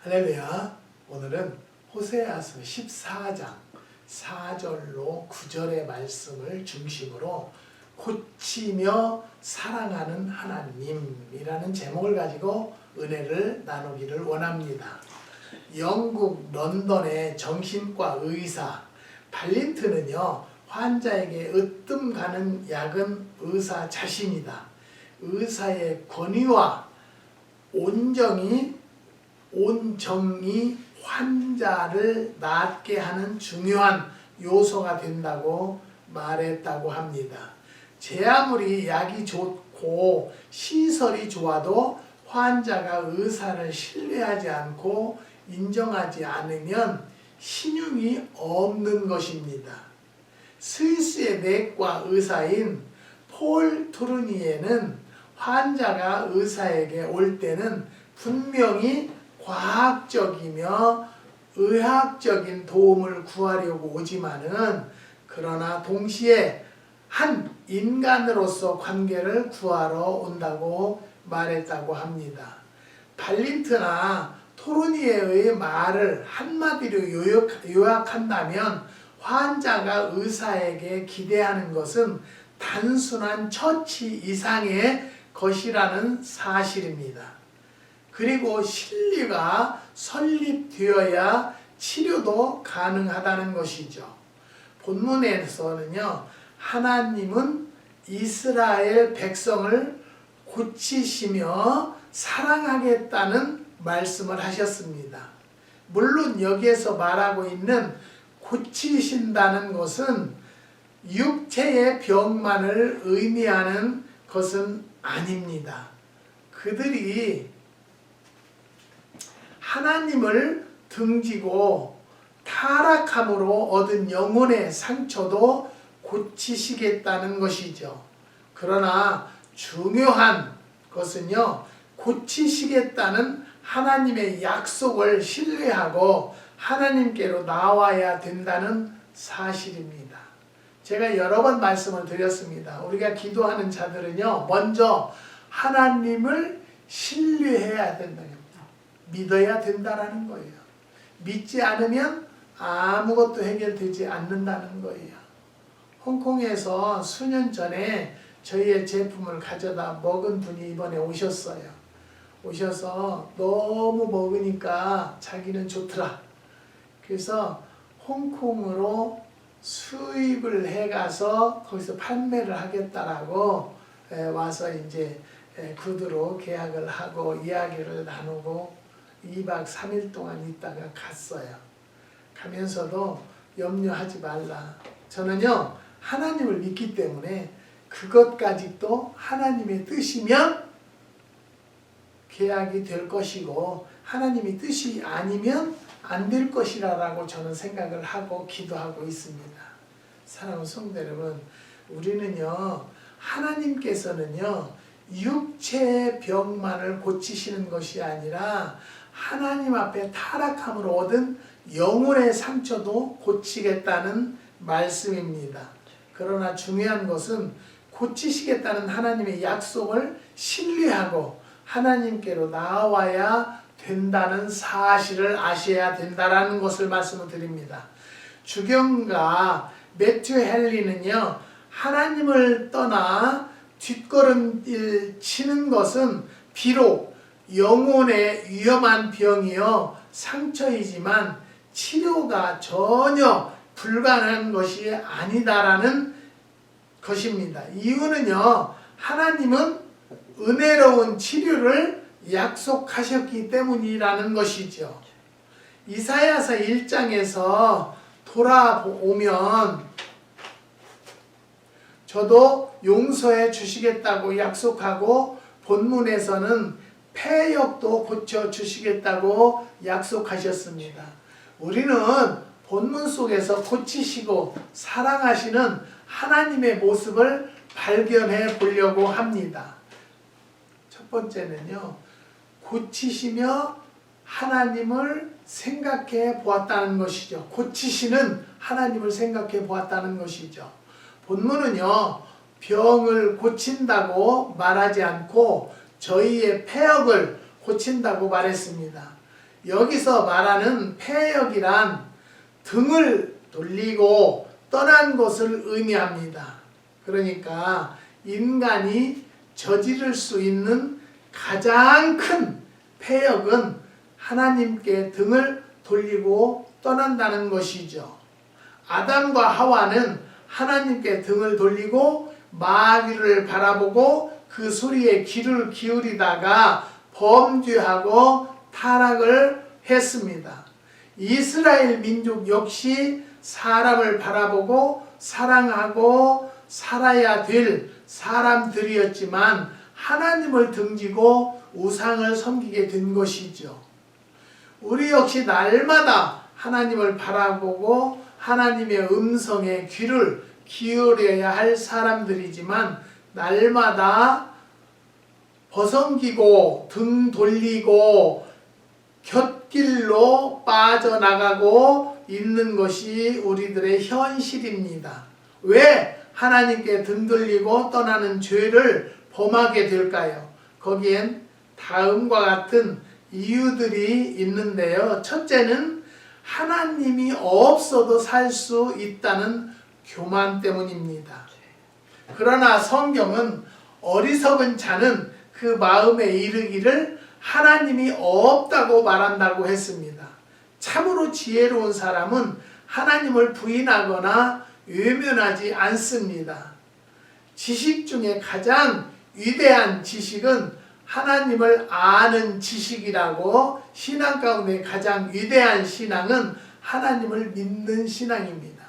할렐루야. 오늘은 호세아서 14장 4절로 9절의 말씀을 중심으로 고치며 사랑하는 하나님이라는 제목을 가지고 은혜를 나누기를 원합니다. 영국 런던의 정신과 의사 발린트는요 환자에게 으뜸 가는 약은 의사 자신이다. 의사의 권위와 온정이 온 정이 환자를 낫게 하는 중요한 요소가 된다고 말했다고 합니다. 제 아무리 약이 좋고 시설이 좋아도 환자가 의사를 신뢰하지 않고 인정하지 않으면 신용이 없는 것입니다. 스위스의 내과 의사인 폴 투르니에는 환자가 의사에게 올 때는 분명히 과학적이며 의학적인 도움을 구하려고 오지만은 그러나 동시에 한 인간으로서 관계를 구하러 온다고 말했다고 합니다. 발린트나 토르니에의 말을 한마디로 요약, 요약한다면 환자가 의사에게 기대하는 것은 단순한 처치 이상의 것이라는 사실입니다. 그리고 신리가 설립되어야 치료도 가능하다는 것이죠. 본문에서는요, 하나님은 이스라엘 백성을 고치시며 사랑하겠다는 말씀을 하셨습니다. 물론 여기에서 말하고 있는 고치신다는 것은 육체의 병만을 의미하는 것은 아닙니다. 그들이 하나님을 등지고 타락함으로 얻은 영혼의 상처도 고치시겠다는 것이죠. 그러나 중요한 것은요, 고치시겠다는 하나님의 약속을 신뢰하고 하나님께로 나와야 된다는 사실입니다. 제가 여러 번 말씀을 드렸습니다. 우리가 기도하는 자들은요, 먼저 하나님을 신뢰해야 된다. 믿어야 된다라는 거예요. 믿지 않으면 아무것도 해결되지 않는다는 거예요. 홍콩에서 수년 전에 저희의 제품을 가져다 먹은 분이 이번에 오셨어요. 오셔서 너무 먹으니까 자기는 좋더라. 그래서 홍콩으로 수입을 해가서 거기서 판매를 하겠다라고 와서 이제 구두로 계약을 하고 이야기를 나누고 2박 3일 동안 있다가 갔어요. 가면서도 염려하지 말라. 저는요, 하나님을 믿기 때문에 그것까지 또 하나님의 뜻이면 계약이 될 것이고, 하나님의 뜻이 아니면 안 될 것이라고 저는 생각을 하고 기도하고 있습니다. 사랑하는 성도 여러분, 우리는요, 하나님께서는요, 육체의 병만을 고치시는 것이 아니라 하나님 앞에 타락함으로 얻은 영혼의 상처도 고치겠다는 말씀입니다. 그러나 중요한 것은 고치시겠다는 하나님의 약속을 신뢰하고 하나님께로 나와야 된다는 사실을 아셔야 된다라는 것을 말씀을 드립니다. 주경가 매튜 헨리는요, 하나님을 떠나 뒷걸음질 치는 것은 비록 영혼의 위험한 병이요 상처이지만 치료가 전혀 불가능한 것이 아니다라는 것입니다. 이유는요 하나님은 은혜로운 치료를 약속하셨기 때문이라는 것이죠. 이사야서 1장에서 돌아오면 저도 용서해 주시겠다고 약속하고 본문에서는 폐역도 고쳐 주시겠다고 약속하셨습니다. 우리는 본문 속에서 고치시고 사랑하시는 하나님의 모습을 발견해 보려고 합니다. 첫 번째는요, 고치시며 하나님을 생각해 보았다는 것이죠. 고치시는 하나님을 생각해 보았다는 것이죠. 본문은요, 병을 고친다고 말하지 않고 저희의 폐역을 고친다고 말했습니다. 여기서 말하는 폐역이란 등을 돌리고 떠난 것을 의미합니다. 그러니까 인간이 저지를 수 있는 가장 큰 폐역은 하나님께 등을 돌리고 떠난다는 것이죠. 아담과 하와는 하나님께 등을 돌리고 마귀를 바라보고 그 소리에 귀를 기울이다가 범죄하고 타락을 했습니다. 이스라엘 민족 역시 사람을 바라보고 사랑하고 살아야 될 사람들이었지만 하나님을 등지고 우상을 섬기게 된 것이죠. 우리 역시 날마다 하나님을 바라보고 하나님의 음성에 귀를 기울여야 할 사람들이지만 날마다 버성기고 등 돌리고 곁길로 빠져나가고 있는 것이 우리들의 현실입니다. 왜 하나님께 등 돌리고 떠나는 죄를 범하게 될까요? 거기엔 다음과 같은 이유들이 있는데요. 첫째는 하나님이 없어도 살 수 있다는 교만 때문입니다. 그러나 성경은 어리석은 자는 그 마음에 이르기를 하나님이 없다고 말한다고 했습니다. 참으로 지혜로운 사람은 하나님을 부인하거나 외면하지 않습니다. 지식 중에 가장 위대한 지식은 하나님을 아는 지식이라고 신앙 가운데 가장 위대한 신앙은 하나님을 믿는 신앙입니다.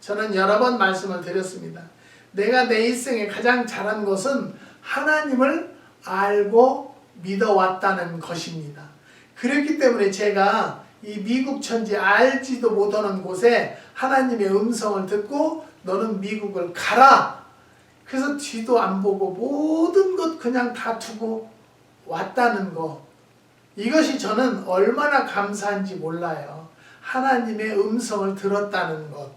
저는 여러 번 말씀을 드렸습니다. 내가 내 인생에 가장 잘한 것은 하나님을 알고 믿어왔다는 것입니다. 그렇기 때문에 제가 이 미국 천지 알지도 못하는 곳에 하나님의 음성을 듣고 너는 미국을 가라. 그래서 뒤도 안 보고 모든 것 그냥 다 두고 왔다는 것. 이것이 저는 얼마나 감사한지 몰라요. 하나님의 음성을 들었다는 것.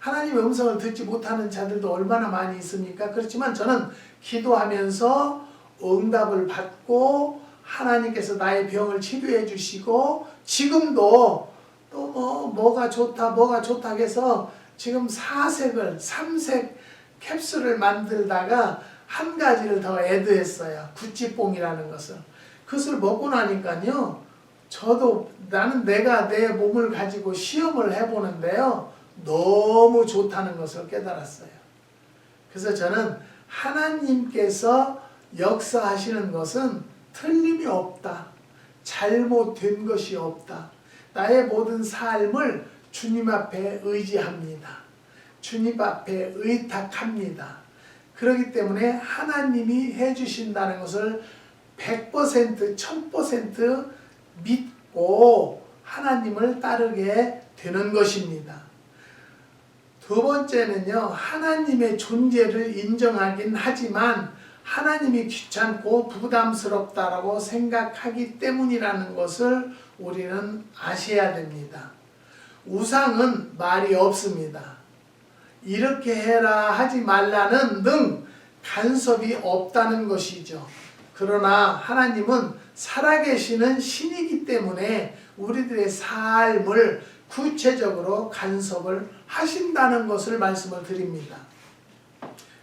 하나님의 음성을 듣지 못하는 자들도 얼마나 많이 있습니까? 그렇지만 저는 기도하면서 응답을 받고 하나님께서 나의 병을 치료해 주시고 지금도 또 뭐 뭐가 좋다 뭐가 좋다 해서 지금 사색을 삼색 캡슐을 만들다가 한 가지를 더 애드했어요. 구찌뽕이라는 것을. 그것을 먹고 나니까요. 저도 나는 내가 내 몸을 가지고 시험을 해보는데요. 너무 좋다는 것을 깨달았어요. 그래서 저는 하나님께서 역사하시는 것은 틀림이 없다. 잘못된 것이 없다. 나의 모든 삶을 주님 앞에 의지합니다. 주님 앞에 의탁합니다. 그렇기 때문에 하나님이 해주신다는 것을 100% 1000% 믿고 하나님을 따르게 되는 것입니다. 두 번째는요, 하나님의 존재를 인정하긴 하지만 하나님이 귀찮고 부담스럽다라고 생각하기 때문이라는 것을 우리는 아셔야 됩니다. 우상은 말이 없습니다. 이렇게 해라 하지 말라는 등 간섭이 없다는 것이죠. 그러나 하나님은 살아계시는 신이기 때문에 우리들의 삶을 구체적으로 간섭을 하신다는 것을 말씀을 드립니다.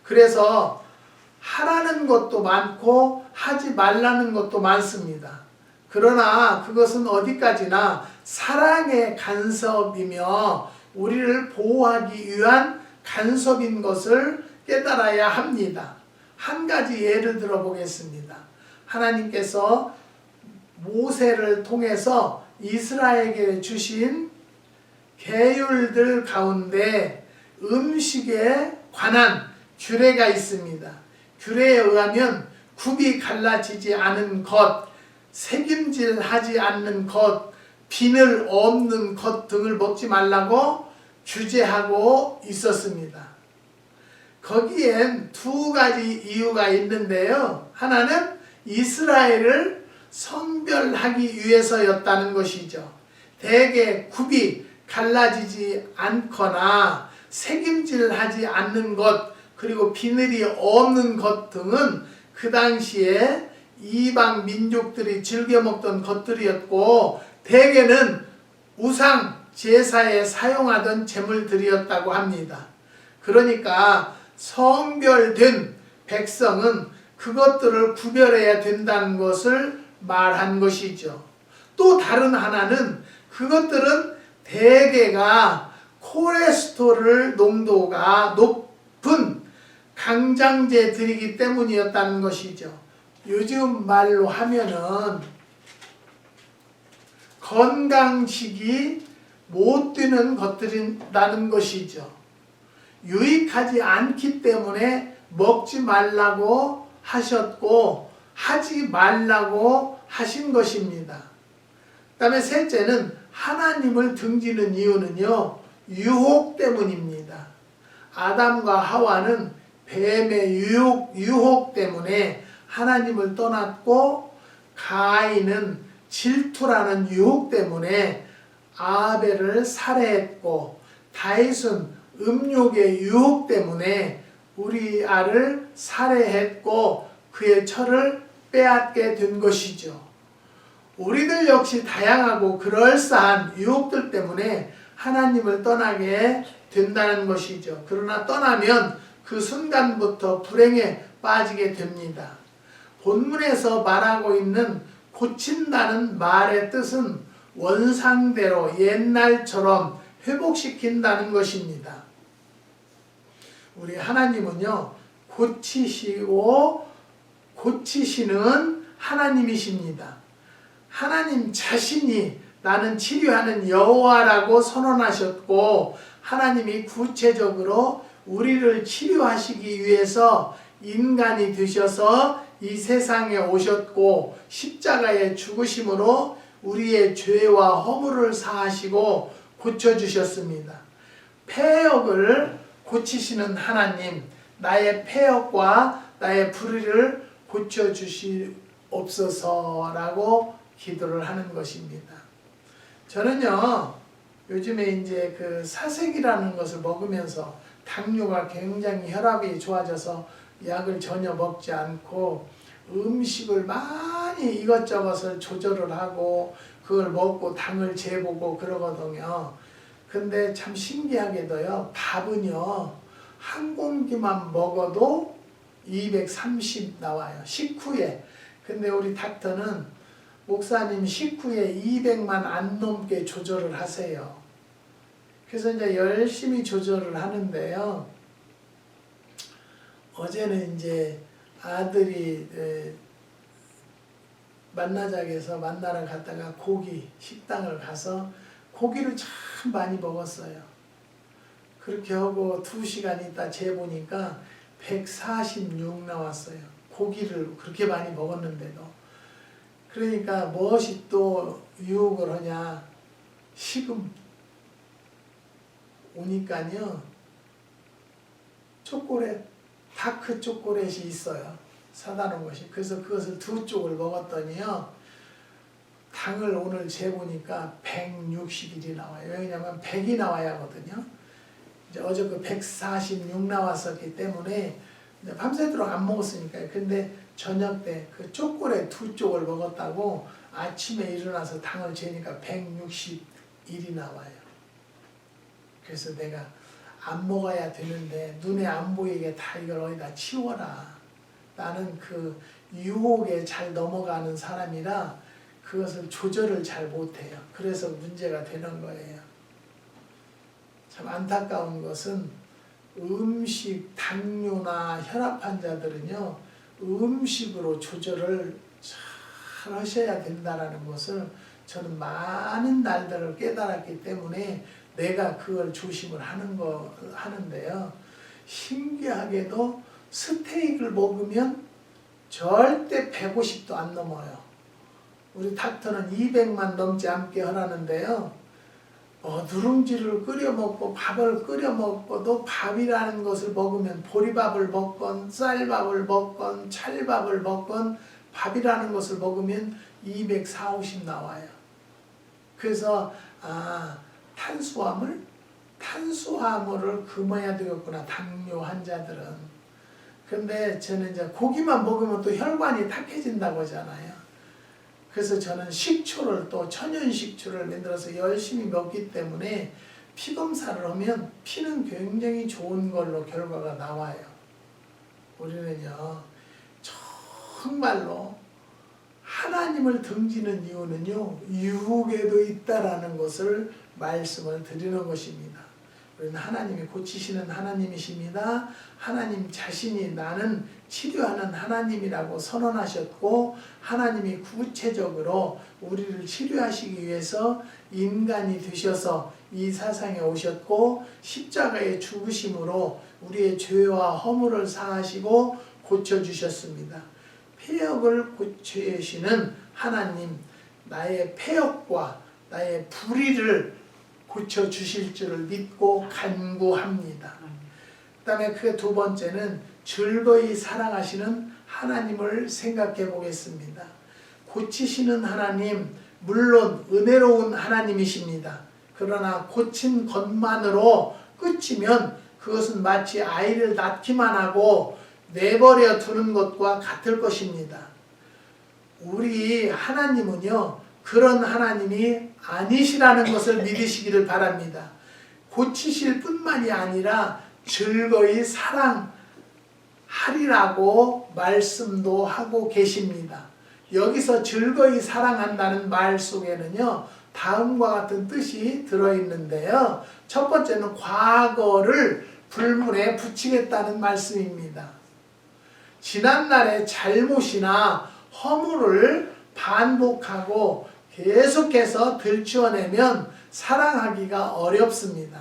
그래서 하라는 것도 많고 하지 말라는 것도 많습니다. 그러나 그것은 어디까지나 사랑의 간섭이며 우리를 보호하기 위한 간섭인 것을 깨달아야 합니다. 한 가지 예를 들어 보겠습니다. 하나님께서 모세를 통해서 이스라엘에게 주신 계율들 가운데 음식에 관한 규례가 있습니다. 규례에 의하면 굽이 갈라지지 않은 것, 색임질하지 않는 것, 비늘 없는 것 등을 먹지 말라고 규제하고 있었습니다. 거기엔 두 가지 이유가 있는데요. 하나는 이스라엘을 성별하기 위해서였다는 것이죠. 대개 굽이 갈라지지 않거나 색임질하지 않는 것 그리고 비늘이 없는 것 등은 그 당시에 이방 민족들이 즐겨 먹던 것들이었고 대개는 우상 제사에 사용하던 제물들이었다고 합니다. 그러니까 성별된 백성은 그것들을 구별해야 된다는 것을 말한 것이죠. 또 다른 하나는 그것들은 대개가 콜레스테롤 농도가 높은 강장제들이기 때문이었다는 것이죠. 요즘 말로 하면은 건강식이 못 되는 것들이라는 것이죠. 유익하지 않기 때문에 먹지 말라고 하셨고 하지 말라고 하신 것입니다. 그 다음에 셋째는 하나님을 등지는 이유는요. 유혹 때문입니다. 아담과 하와는 뱀의 유혹, 유혹 때문에 하나님을 떠났고 가인은 질투라는 유혹 때문에 아벨을 살해했고 다윗은 음욕의 유혹 때문에 우리 아를 살해했고 그의 철을 빼앗게 된 것이죠. 우리들 역시 다양하고 그럴싸한 유혹들 때문에 하나님을 떠나게 된다는 것이죠. 그러나 떠나면 그 순간부터 불행에 빠지게 됩니다. 본문에서 말하고 있는 고친다는 말의 뜻은 원상대로 옛날처럼 회복시킨다는 것입니다. 우리 하나님은요, 고치시고 고치시는 하나님이십니다. 하나님 자신이 나는 치료하는 여호와라고 선언하셨고 하나님이 구체적으로 우리를 치료하시기 위해서 인간이 되셔서 이 세상에 오셨고 십자가의 죽으심으로 우리의 죄와 허물을 사하시고 고쳐 주셨습니다. 폐역을 고치시는 하나님, 나의 폐역과 나의 불의를 고쳐 주시옵소서라고 기도를 하는 것입니다. 저는요, 요즘에 이제 그 사색이라는 것을 먹으면서 당뇨가 굉장히 혈압이 좋아져서 약을 전혀 먹지 않고 음식을 많이 이것저것을 조절을 하고 그걸 먹고 당을 재보고 그러거든요. 근데 참 신기하게도요, 밥은요, 한 공기만 먹어도 230 나와요. 식후에. 근데 우리 닥터는 목사님 식후에 200만 안 넘게 조절을 하세요. 그래서 이제 열심히 조절을 하는데요. 어제는 이제 아들이 에, 만나자에서 만나러 갔다가 고기 식당을 가서 고기를 참 많이 먹었어요. 그렇게 하고 두 시간 있다 재보니까 146 나왔어요. 고기를 그렇게 많이 먹었는데도. 그러니까 무엇이 또 유혹을 하냐. 식음. 오니까요. 초콜릿, 다크 초콜릿이 있어요. 사다 놓은 것이. 그래서 그것을 두 쪽을 먹었더니요. 당을 오늘 재보니까 160일이 나와요. 왜냐면 100이 나와야 하거든요. 이제 그146 나왔었기 때문에 밤새도록 안 먹었으니까. 근데 저녁 때 그 초콜릿 두 쪽을 먹었다고 아침에 일어나서 당을 재니까 161이 나와요. 그래서 내가 안 먹어야 되는데 눈에 안 보이게 다 이걸 어디다 치워라. 나는 그 유혹에 잘 넘어가는 사람이라 그것을 조절을 잘 못해요. 그래서 문제가 되는 거예요. 참 안타까운 것은 음식, 당뇨나 혈압 환자들은요, 음식으로 조절을 잘 하셔야 된다는 것을 저는 많은 날들을 깨달았기 때문에 내가 그걸 조심을 하는 거 하는데요. 신기하게도 스테이크를 먹으면 절대 150도 안 넘어요. 우리 닥터는 200만 넘지 않게 하라는데요. 어, 누룽지를 끓여 먹고 밥을 끓여 먹고도 밥이라는 것을 먹으면 보리밥을 먹건 쌀밥을 먹건 찰밥을 먹건 밥이라는 것을 먹으면 240, 50 나와요. 그래서 아 탄수화물 탄수화물을 금해야 되겠구나 당뇨 환자들은 근데 저는 이제 고기만 먹으면 또 혈관이 탁해진다고 하잖아요. 그래서 저는 식초를 또 천연 식초를 만들어서 열심히 먹기 때문에 피 검사를 하면 피는 굉장히 좋은 걸로 결과가 나와요. 우리는요 정말로 하나님을 등지는 이유는요 유혹에도 있다라는 것을 말씀을 드리는 것입니다. 우리는 하나님이 고치시는 하나님이십니다. 하나님 자신이 나는 치료하는 하나님이라고 선언하셨고 하나님이 구체적으로 우리를 치료하시기 위해서 인간이 되셔서 이 세상에 오셨고 십자가의 죽으심으로 우리의 죄와 허물을 사하시고 고쳐 주셨습니다. 폐역을 고치시는 하나님 나의 폐역과 나의 불의를 고쳐 주실 줄을 믿고 간구합니다. 그 다음에 그 두 번째는 즐거이 사랑하시는 하나님을 생각해 보겠습니다. 고치시는 하나님 물론 은혜로운 하나님이십니다. 그러나 고친 것만으로 끝이면 그것은 마치 아이를 낳기만 하고 내버려 두는 것과 같을 것입니다. 우리 하나님은요, 그런 하나님이 아니시라는 것을 믿으시기를 바랍니다. 고치실 뿐만이 아니라 즐거이 사랑하리라고 말씀도 하고 계십니다. 여기서 즐거이 사랑한다는 말 속에는요, 다음과 같은 뜻이 들어있는데요. 첫 번째는 과거를 불문에 붙이겠다는 말씀입니다. 지난날의 잘못이나 허물을 반복하고 계속해서 들추어내면 사랑하기가 어렵습니다.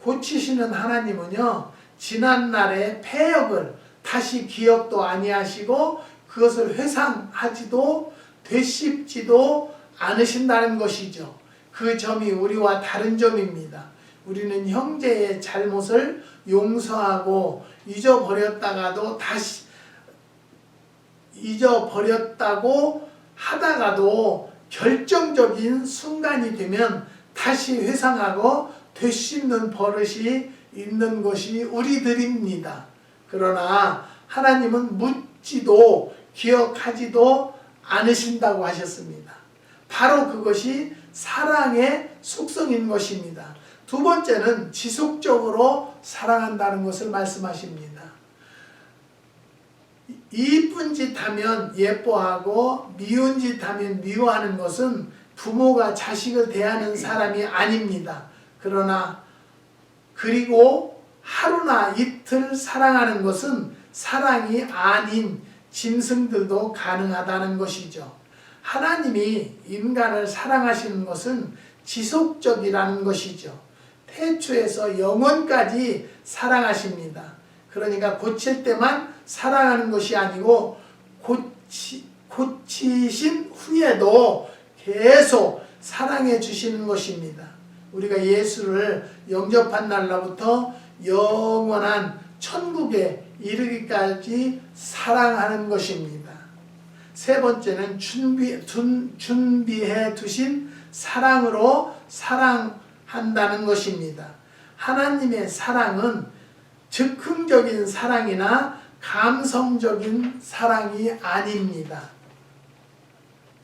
고치시는 하나님은요, 지난날의 폐역을 다시 기억도 아니하시고 그것을 회상하지도 되씹지도 않으신다는 것이죠. 그 점이 우리와 다른 점입니다. 우리는 형제의 잘못을 용서하고 잊어버렸다가도 다시 잊어버렸다고 하다가도 결정적인 순간이 되면 다시 회상하고 되씹는 버릇이 있는 것이 우리들입니다. 그러나 하나님은 묻지도 기억하지도 않으신다고 하셨습니다. 바로 그것이 사랑의 속성인 것입니다. 두 번째는 지속적으로 사랑한다는 것을 말씀하십니다. 이쁜 짓 하면 예뻐하고 미운 짓 하면 미워하는 것은 부모가 자식을 대하는 사람이 아닙니다. 그러나 그리고 하루나 이틀 사랑하는 것은 사랑이 아닌 짐승들도 가능하다는 것이죠. 하나님이 인간을 사랑하시는 것은 지속적이라는 것이죠. 태초에서 영원까지 사랑하십니다. 그러니까 고칠 때만 사랑하는 것이 아니고 고치, 고치신 후에도 계속 사랑해 주시는 것입니다. 우리가 예수를 영접한 날로부터 영원한 천국에 이르기까지 사랑하는 것입니다. 세 번째는 준비, 준, 준비해 두신 사랑으로 사랑한다는 것입니다. 하나님의 사랑은 즉흥적인 사랑이나 감성적인 사랑이 아닙니다.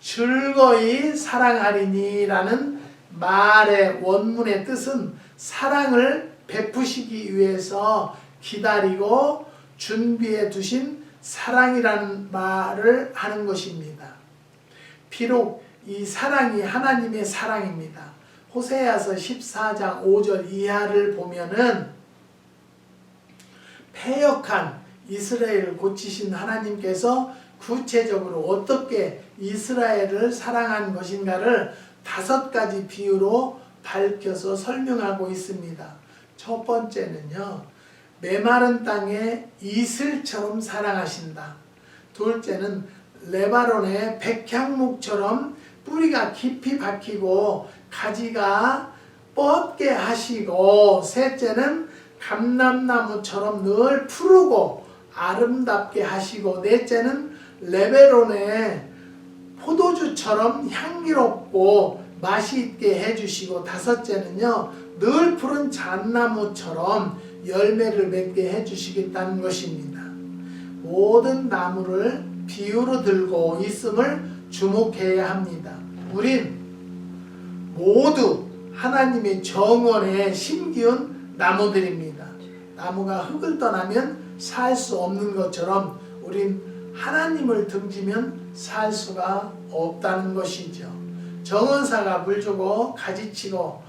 즐거이 사랑하리니라는 말의 원문의 뜻은 사랑을 베푸시기 위해서 기다리고 준비해 두신 사랑이라는 말을 하는 것입니다. 비록 이 사랑이 하나님의 사랑입니다. 호세아서 14장 5절 이하를 보면은 패역한 이스라엘을 고치신 하나님께서 구체적으로 어떻게 이스라엘을 사랑한 것인가를 다섯 가지 비유로 밝혀서 설명하고 있습니다. 첫 번째는요, 메마른 땅에 이슬처럼 사랑하신다. 둘째는 레바논의 백향목처럼 뿌리가 깊이 박히고 가지가 뻗게 하시고 셋째는 감람나무처럼 늘 푸르고 아름답게 하시고 넷째는 레베론의 포도주처럼 향기롭고 맛이 있게 해주시고 다섯째는요 늘 푸른 잣나무처럼 열매를 맺게 해주시겠다는 것입니다. 모든 나무를 비유로 들고 있음을 주목해야 합니다. 우린 모두 하나님의 정원에 심기운 나무들입니다. 나무가 흙을 떠나면 살 수 없는 것처럼 우린 하나님을 등지면 살 수가 없다는 것이죠. 정원사가 물 주고 가지치고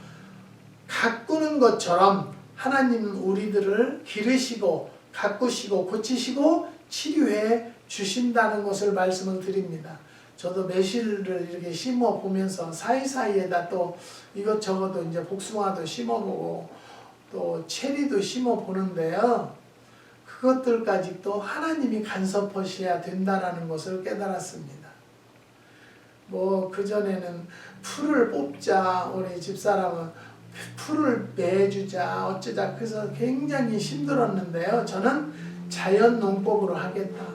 가꾸는 것처럼 하나님은 우리들을 기르시고 가꾸시고 고치시고 치료해 주신다는 것을 말씀을 드립니다. 저도 매실을 이렇게 심어 보면서 사이사이에다 또 이것저것도 이제 복숭아도 심어 보고 또 체리도 심어 보는데요. 그것들까지 또 하나님이 간섭하셔야 된다라는 것을 깨달았습니다. 뭐 그전에는 풀을 뽑자 우리 집사람은 풀을 매주자 어쩌자 그래서 굉장히 힘들었는데요. 저는 자연 농법으로 하겠다.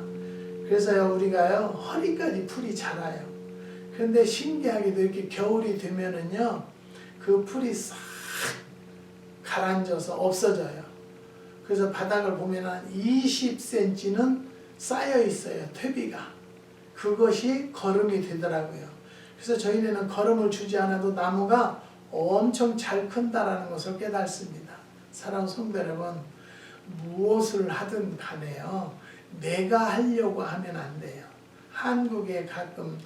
그래서요 우리가요 허리까지 풀이 자라요. 그런데 신기하게도 이렇게 겨울이 되면은요 그 풀이 싹 가라앉아서 없어져요. 그래서 바닥을 보면 한 20cm는 쌓여 있어요. 퇴비가. 그것이 거름이 되더라고요. 그래서 저희는 거름을 주지 않아도 나무가 엄청 잘 큰다라는 것을 깨닫습니다. 사랑 성도 여러분, 무엇을 하든 간에요. 내가 하려고 하면 안 돼요. 한국에 가끔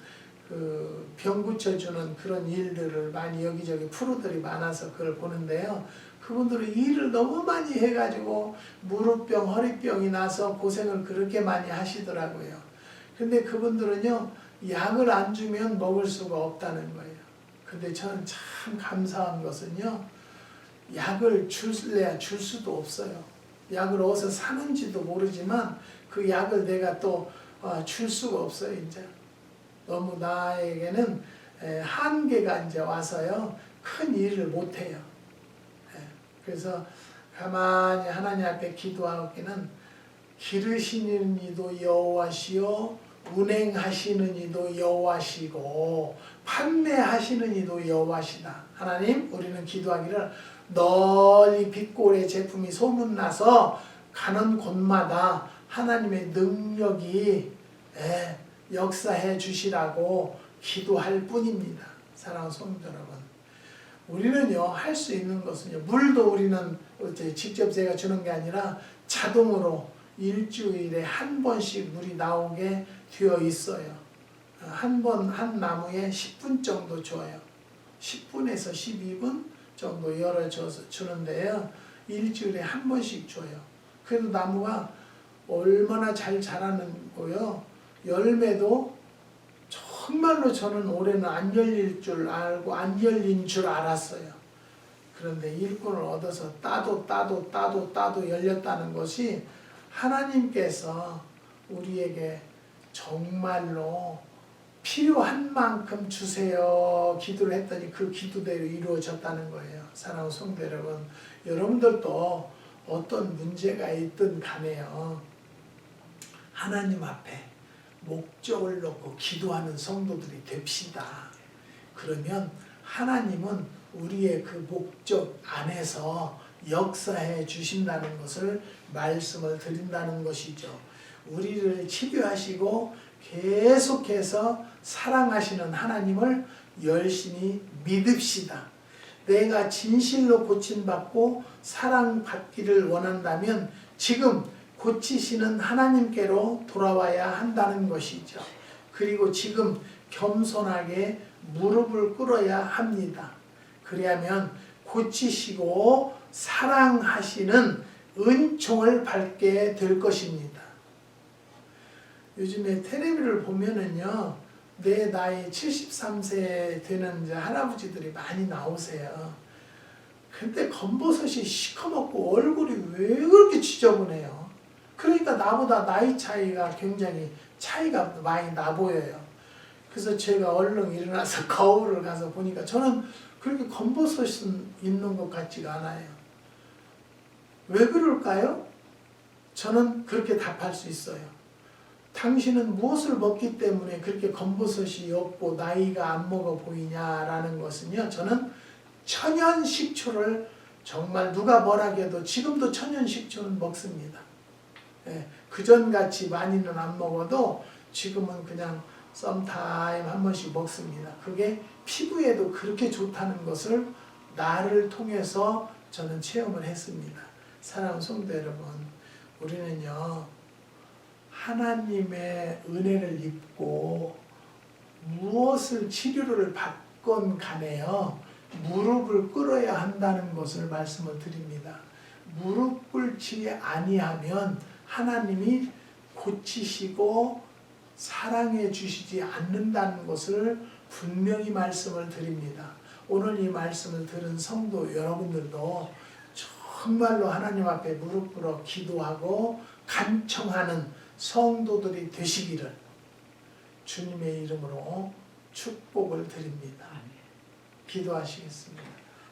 그병 고쳐주는 그런 일들을 많이 여기저기 프로들이 많아서 그걸 보는데요. 그분들은 일을 너무 많이 해가지고 무릎병, 허리병이 나서 고생을 그렇게 많이 하시더라고요. 근데 그분들은요, 약을 안 주면 먹을 수가 없다는 거예요. 근데 저는 참 감사한 것은요, 약을 줄래야 줄 수도 없어요. 약을 어디서 사는지도 모르지만 그 약을 내가 또 어, 줄 수가 없어요, 이제. 너무 나에게는 에, 한계가 이제 와서요, 큰 일을 못 해요. 예, 그래서 가만히 하나님 앞에 기도하기는 기르시는 이도 여호와시요 운행하시는 이도 여호와시고 판매하시는 이도 여호와시다. 하나님 우리는 기도하기를 널리 빛골의 제품이 소문나서 가는 곳마다 하나님의 능력이 예, 역사해 주시라고 기도할 뿐입니다. 사랑하는 성도 여러분. 우리는요 할 수 있는 것은요 물도 우리는 직접 제가 주는 게 아니라 자동으로 일주일에 한 번씩 물이 나오게 되어 있어요. 한 번 한 나무에 10분 정도 줘요. 10분에서 12분 정도 열어 줘서 주는데요. 일주일에 한 번씩 줘요. 그래도 나무가 얼마나 잘 자라는 거요. 열매도 정말로 저는 올해는 안 열릴 줄 알고 안 열린 줄 알았어요. 그런데 일꾼을 얻어서 따도 따도 따도 따도 열렸다는 것이 하나님께서 우리에게 정말로 필요한 만큼 주세요 기도를 했더니 그 기도대로 이루어졌다는 거예요. 사랑하는 성도 여러분, 여러분들도 어떤 문제가 있든 간에요. 하나님 앞에 목적을 놓고 기도하는 성도들이 됩시다. 그러면 하나님은 우리의 그 목적 안에서 역사해 주신다는 것을 말씀을 드린다는 것이죠. 우리를 치료하시고 계속해서 사랑하시는 하나님을 열심히 믿읍시다. 내가 진실로 고침받고 사랑받기를 원한다면 지금 고치시는 하나님께로 돌아와야 한다는 것이죠. 그리고 지금 겸손하게 무릎을 꿇어야 합니다. 그래야면 고치시고 사랑하시는 은총을 받게 될 것입니다. 요즘에 텔레비를 보면은요, 내 나이 73세 되는 이제 할아버지들이 많이 나오세요. 근데 검버섯이 시커멓고 얼굴이 왜 그렇게 지저분해요? 그러니까 나보다 나이 차이가 굉장히 차이가 많이 나 보여요. 그래서 제가 얼른 일어나서 거울을 가서 보니까 저는 그렇게 검버섯은 있는 것 같지가 않아요. 왜 그럴까요? 저는 그렇게 답할 수 있어요. 당신은 무엇을 먹기 때문에 그렇게 검버섯이 없고 나이가 안 먹어 보이냐라는 것은요. 저는 천연 식초를 정말 누가 뭐라 해도 지금도 천연 식초는 먹습니다. 예, 그전같이 많이는 안 먹어도 지금은 그냥 썸타임 한 번씩 먹습니다. 그게 피부에도 그렇게 좋다는 것을 나를 통해서 저는 체험을 했습니다. 사랑하는 성도 여러분, 우리는요, 하나님의 은혜를 입고 무엇을 치료를 받건 간에요, 무릎을 꿇어야 한다는 것을 말씀을 드립니다. 무릎 꿇지 아니하면 하나님이 고치시고 사랑해 주시지 않는다는 것을 분명히 말씀을 드립니다. 오늘 이 말씀을 들은 성도 여러분들도 정말로 하나님 앞에 무릎 꿇어 기도하고 간청하는 성도들이 되시기를 주님의 이름으로 축복을 드립니다. 기도하시겠습니다.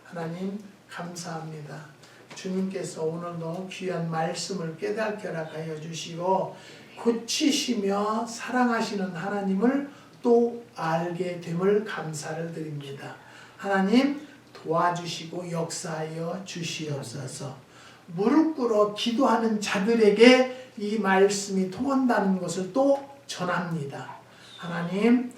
하나님 감사합니다. 주님께서 오늘도 귀한 말씀을 깨닫게 하여 주시고 고치시며 사랑하시는 하나님을 또 알게 됨을 감사를 드립니다. 하나님 도와주시고 역사하여 주시옵소서. 무릎 꿇어 기도하는 자들에게 이 말씀이 통한다는 것을 또 전합니다. 하나님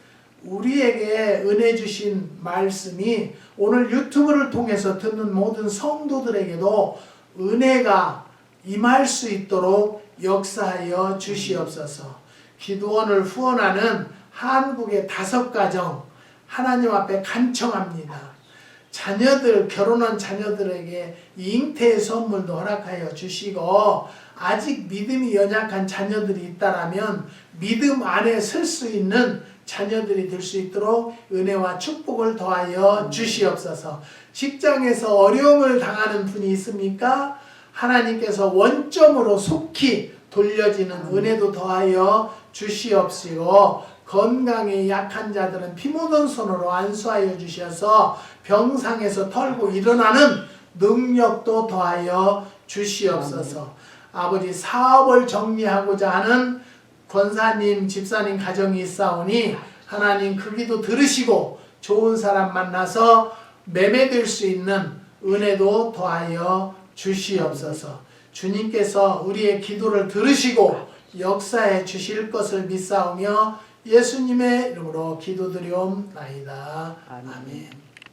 우리에게 은혜 주신 말씀이 오늘 유튜브를 통해서 듣는 모든 성도들에게도 은혜가 임할 수 있도록 역사하여 주시옵소서. 기도원을 후원하는 한국의 다섯 가정 하나님 앞에 간청합니다. 자녀들 결혼한 자녀들에게 잉태의 선물도 허락하여 주시고 아직 믿음이 연약한 자녀들이 있다라면 믿음 안에 설 수 있는 자녀들이 될 수 있도록 은혜와 축복을 더하여 주시옵소서. 직장에서 어려움을 당하는 분이 있습니까? 하나님께서 원점으로 속히 돌려지는 은혜도 더하여 주시옵시고 건강에 약한 자들은 피 묻은 손으로 안수하여 주셔서 병상에서 털고 일어나는 능력도 더하여 주시옵소서. 아버지 사업을 정리하고자 하는 권사님, 집사님 가정이 있사오니 하나님 그 기도 들으시고 좋은 사람 만나서 매매될 수 있는 은혜도 더하여 주시옵소서. 주님께서 우리의 기도를 들으시고 역사해 주실 것을 믿사오며 예수님의 이름으로 기도드리옵나이다. 아멘. 아멘.